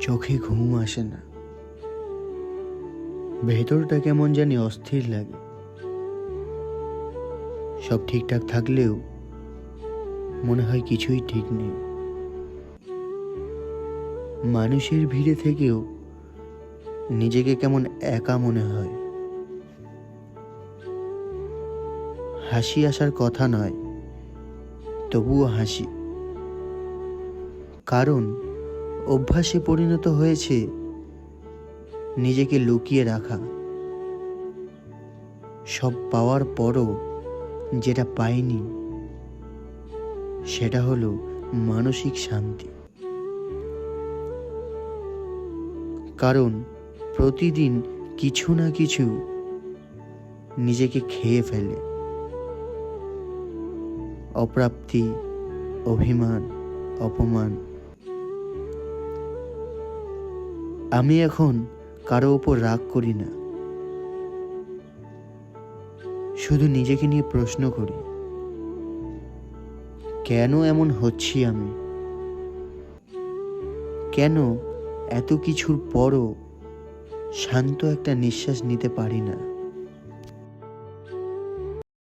চোখে ঘুম আসে না। ভেতরটা কেমন জানি অস্থির লাগে। সব ঠিকঠাক থাকলেও মনে হয় কিছুই ঠিক নেই। মানুষের ভিড়ে থেকেও নিজেকে কেমন একা মনে হয়। হাসি আসার কথা নয়, তবুও হাসি। কারণ অভ্যাসে পরিণত হয়েছে, নিজেকে লুকিয়ে রাখা। সব পাওয়ার পরও যেটা পাইনি, সেটা হলো মানসিক শান্তি। কারণ প্রতিদিন কিছু না কিছু নিজেকে খেয়ে ফেলে। অপ্রাপ্তি, অভিমান, অপমান আমি এখন কারও ওপর রাগ করি না। শুধু নিজেকে নিয়ে প্রশ্ন করি, কেন এমন হচ্ছি আমি? কেন এত কিছুর পরও শান্ত একটা নিঃশ্বাস নিতে পারি না?